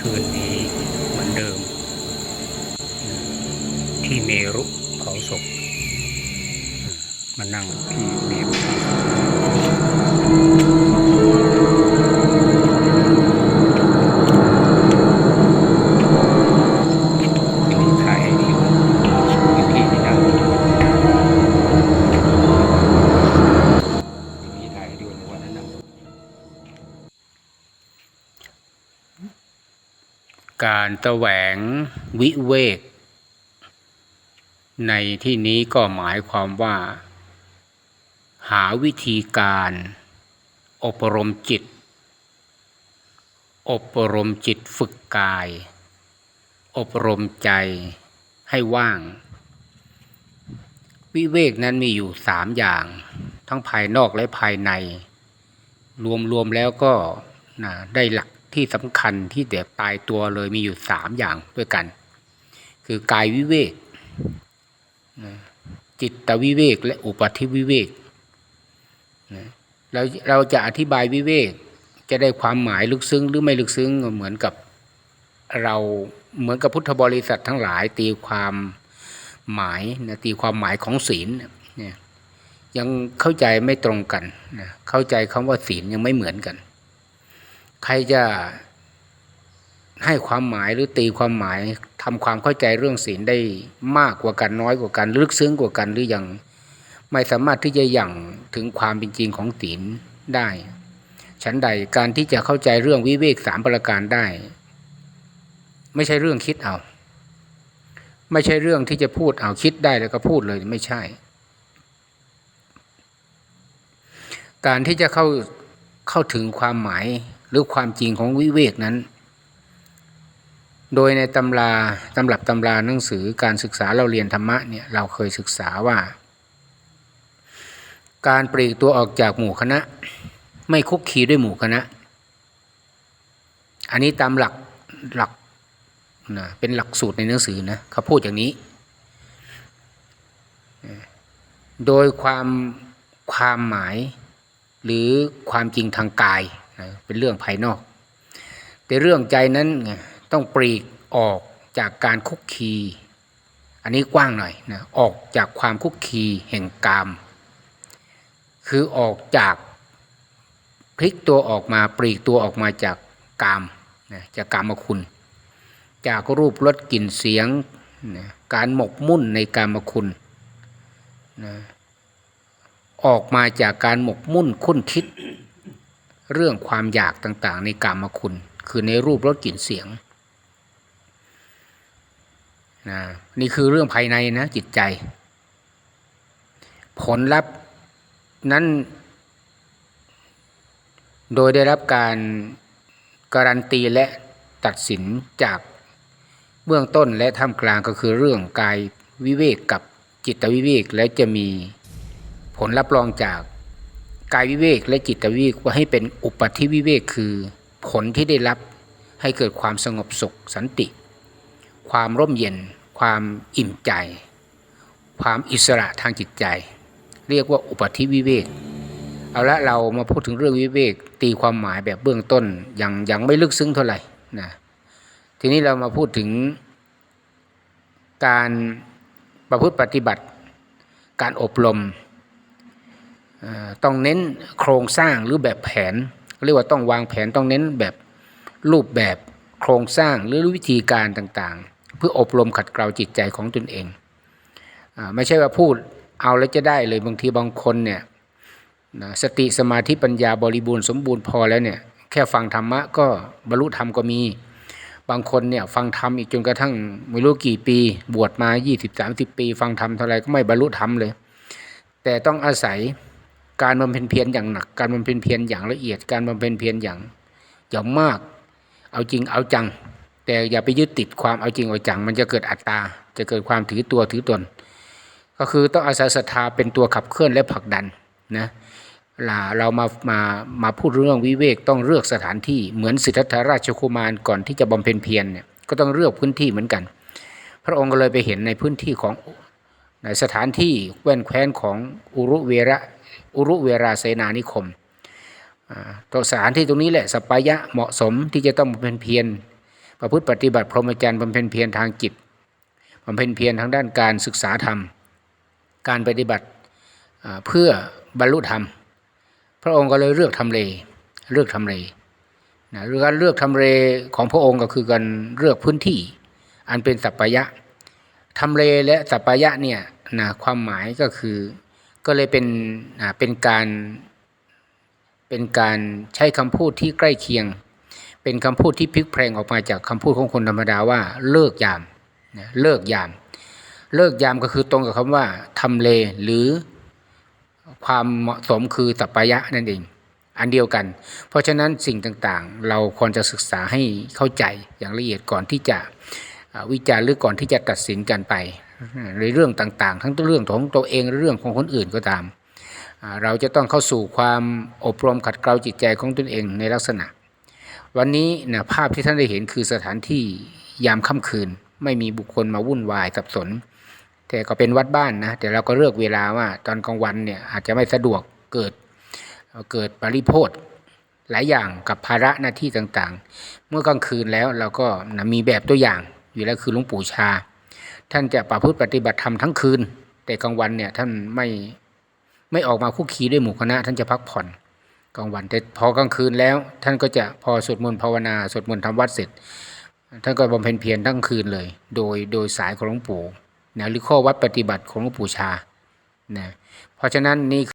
คืนนี้เหมือนเดิม ที่เมรุเผาศพมานั่งที่เมรุ การแสวงวิเวก ในที่นี้ก็หมายความว่า หาวิธีการ อบรมจิต อบรมจิตฝึกกาย อบรมใจให้ว่าง วิเวกนั้นมีอยู่สามอย่าง ทั้งภายนอกและภายใน รวมๆแล้วก็นะได้หลัก ที่สำคัญที่เดบตายตัวเลยมีอยู่สามอย่างด้วยกัน คือกายวิเวก จิตวิเวก และอุปธิวิเวกเราเราจะอธิบายวิเวก จะได้ความหมายลึกซึ้งหรือไม่ลึกซึ้งเหมือนกับเราเหมือนกับพุทธบริษัททั้งหลายตีความหมายนะตีความหมายของศีลเนี่ยยังเข้าใจไม่ตรงกันนะเข้าใจคำว่าศีลยังไม่เหมือนกัน ใครจะให้ความหมายหรือตีความหมายทำความเข้าใจเรื่องศีลได้มากกว่ากันน้อยกว่ากันลึกซึ้งกว่ากันหรือยังไม่สามารถที่จะยังถึงความเป็นจริงของศีลได้ ฉันใดการที่จะเข้าใจเรื่องวิเวกสามประการได้ ไม่ใช่เรื่องคิดเอา ไม่ใช่เรื่องที่จะพูดเอาคิดได้แล้วก็พูดเลยไม่ใช่ การที่จะเข้าเข้าถึงความหมาย หรือความจริงของวิเวกนั้น โดยในตำราตำรับตำราหนังสือการศึกษาเราเรียนธรรมะเนี่ยเราเคยศึกษาว่า การปลีกตัวออกจากหมู่คณะ ไม่คุกคีด้วยหมู่คณะ อันนี้ตามหลักหลักนะเป็นหลักสูตรในหนังสือนะเขาพูดอย่างนี้ โดยความความหมายหรือความจริงทางกาย นะเป็นเรื่องภายนอก แต่เรื่องใจนั้นต้องปลีกออกจากการคุกคี อันนี้กว้างหน่อยนะออกจากความคุกคีแห่งกาม คือออกจากพลิกตัวออกมาปลีกตัวออกมาจากกามนะจากกามคุณ จากรูปรสกลิ่นเสียงนะการหมกมุ่นในกามคุณนะออกมาจากการหมกมุ่นคุ้นคิด เรื่องความอยากต่างๆ ในกามคุณ คือในรูปรสกลิ่นเสียงนะนี่คือเรื่องภายในนะจิตใจ ผลลัพธ์นั้น โดยได้รับการการันตีและตัดสินจากเบื้องต้นและท่ามกลางก็คือเรื่องกายวิเวกกับจิตวิเวกแล้วจะมีผลรับรองจาก กายวิเวกและจิตวิเวกว่าให้เป็นอุปธิวิเวกคือ ผลที่ได้รับให้เกิดความสงบสุขสันติ ความร่มเย็น ความอิ่มใจ ความอิสระทางจิตใจ เรียกว่าอุปธิวิเวกเอาละเรามาพูดถึงเรื่องวิเวกตีความหมายแบบเบื้องต้นยังยังไม่ลึกซึ้งเท่าไหร่นะทีนี้เรามาพูดถึงการประพฤติปฏิบัติ การอบรม ต้องเน้นโครงสร้างหรือแบบแผน เรียกว่าต้องวางแผนต้องเน้นแบบรูปแบบโครงสร้างหรือวิธีการต่างๆ เพื่ออบรมขัดเกลาจิตใจของตนเองอไม่ใช่ว่าพูดเอาแล้วจะได้เลยบางทีบางคนเนี่ยสติสมาธิปัญญาบริบูรณ์สมบูรณ์พอแล้วเนี่ยแค่ฟังธรรมะก็บรรลุธรรมก็มี บางคนเนี่ยฟังธรรมอีกจนกระทั่งไม่รู้กี่ปี บวชมา 20-30 ปี ฟังธรรมเท่าไรก็ไม่บรรลุธรรมเลย แต่ต้องอาศัย การบำเพ็ญเพียรอย่างหนัก การบำเพ็ญเพียรอย่างละเอียด การบำเพ็ญเพียรอย่างอย่างมาก เอาจริงเอาจัง แต่อย่าไปยึดติดความเอาจริงเอาจัง มันจะเกิดอัตตา จะเกิดความถือตัวถือตน ก็คือต้องอาศัยศรัทธาเป็นตัวขับเคลื่อนและผลักดันนะล่ะเรามามามาพูดเรื่องวิเวกต้องเลือกสถานที่เหมือนสิทธัตถราชกุมารก่อนที่จะบำเพ็ญเพียรเนี่ยก็ต้องเลือกพื้นที่เหมือนกัน พระองค์ก็เลยไปเห็นในพื้นที่ของในสถานที่แว่นแคว้นของอุรุเวระ อุรุเวราเสนานิคมตัวสถานที่ตรงนี้แหละสปายะเหมาะสมที่จะต้องบำเพ็ญเพียรประพฤติปฏิบัติพรหมจรรย์บำเพ็ญเพียรทางจิตบำเพ็ญเพียรทางด้านการศึกษาธรรม การปฏิบัติเพื่อบรรลุธรรม พระองค์ก็เลยเลือกทำเลเลือกทำเลนะหรือการเลือกทำเลของพระองค์ก็คือการเลือกพื้นที่ อันเป็นสัปปายะทำเลและสัปปายะเนี่ยนะความหมายก็คือ ก็เลยเป็นอ่าเป็นการเป็นการใช้คำพูดที่ใกล้เคียง เป็นคำพูดที่พลิกแพลงออกมาจากคำพูดของคนธรรมดาว่าเลิกยามเลิกยาม เลิกยามก็คือตรงกับคำว่าทำเลหรือความเหมาะสมคือสัปปายะนั่นเอง อันเดียวกัน เพราะฉะนั้นสิ่งต่างๆ เราควรจะศึกษาให้เข้าใจอย่างละเอียดก่อนที่จะวิจารณ์หรือก่อนที่จะตัดสินกันไป ในเรื่องต่างๆ ทั้งเรื่องของตัวเองและเรื่องของคนอื่นก็ตาม เราจะต้องเข้าสู่ความอบรมขัดเกลาจิตใจของตนเองในลักษณะ วันนี้นะภาพที่ท่านได้เห็นคือสถานที่ยามค่ำคืน ไม่มีบุคคลมาวุ่นวายสับสน แต่ก็เป็นวัดบ้านนะแต่เราก็เลือกเวลาว่าตอนกลางวันเนี่ยอาจจะไม่สะดวกเกิดเกิดปริโภทหลายอย่างกับภาระหน้าที่ต่างๆ เมื่อกลางคืนแล้วเราก็นะมีแบบตัวอย่างอยู่แล้วคือหลวงปู่ชา ท่านจะประพฤติปฏิบัติธรรมทั้งคืน แต่กลางวันเนี่ยท่านไม่ไม่ออกมาคุกคีด้วยหมู่คณะ ท่านจะพักผ่อนกลางวันแต่พอกลางคืนแล้ว ท่านก็จะพอสวดมนต์ภาวนาสวดมนต์ทำวัดเสร็จ ท่านก็บำเพ็ญเพียรทั้งคืนเลย โดยโดยสายของหลวงปู่นะหรือข้อวัดปฏิบัติของหลวงปู่ชานะเพราะฉะนั้นนี่